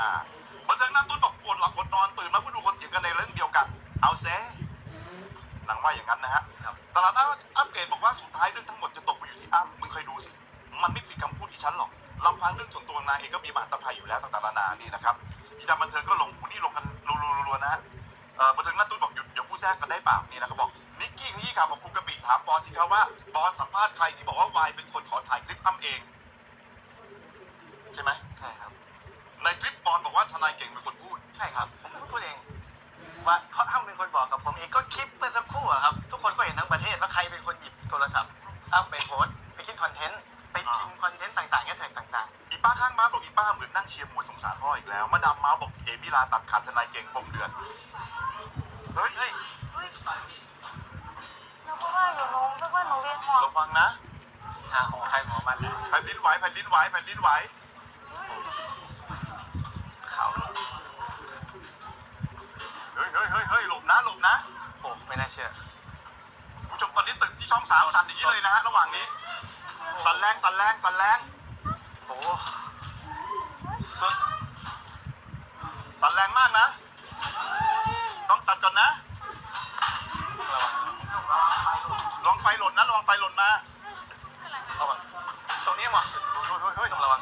นะบันเทิงหน้าตุ้นบอกปวดหลับปวดนอนตื่นมาเพื่อดูคนเถียงกันในเรื่องเดียวกัน เอาเซหนังว่าอย่างนั้นนะฮะครับตลาดอัปเกรดบอกว่าสุดท้ายเรื่องทั้งหมดจะตกไปอยู่ที่อ้ำมึงเคยดูสิ มันไม่ผิดคำพูดที่ฉันหรอกลำพังเรื่องส่วนตัวนางเองก็มีมหาตภัยอยู่แล้วต่างๆนานานี่นะครับอีจาบันเทิงก็ลงวันนี้ลงกันรัวๆๆนะฮะเอ่อบันเทิงหน้าตุ้นบอกหยุดอย่าพูดแทรกกันได้เปล่านี่นะเขาบอกนิกกี้ขยี้ข่าวบอกคุณกะปิถามปอนสิครับว่าปอนสัมภาษณ์ใครที่บอกว่าวายเป็นคนขอถ่ายคลิปอ้ำเอง ใช่ไหม ใช่ครับ ในคลิปปอ นบอกว่าทนายเก่งเป็นคนพูด ใช่ครับผมเป็นคนพูดเอง ว่าเขาอ้ำเป็นคนบอกกับผมเองก็คลิปเมื่อสักครู่อะครับ ทุกคนก็เห็นทั้งประเทศว่าใครเป็นคนหยิบโทรศัพท์อ้ำไปโพสต์ไปคิดคอนเทนต์ไปพิมพ์คอนเทนต์ต่างๆแง่แท็กต่างอีป้าข้างบ้านบอกอีป้าเหมือนนั่งเชียร์มวยสงสารพ่ออีกแล้ว มาดามเมาส์บอกเอมิลาตัดขาดทนายเก่งปมเดือนเฮ้ยๆเฮ้ยนึกว่าอยู่นู้นนึกว่าหนูเวียนหัวระวังนะหาของใครของมันนะแผ่นดินไหวแผ่นดินไหวแผ่นดินไหวข่ ฮ้ยเฮ้ยหลบนะหลบนะโอ้ไม่น่าเชื่อผู้ชมตอนนี้ตึกที่ช่องสามสั่นอย่างนี้เลยนะฮะระหว่างนี้สั่นแรงสั่นแรงสั่นแรงโอ้สุดสั่นแรงมากนะ ต้องตัดก่อนนะลองไฟหล่นนะลองไฟหล่นมาระวังตรงนี้เหมาะสุดเฮ้ยต้องระวัง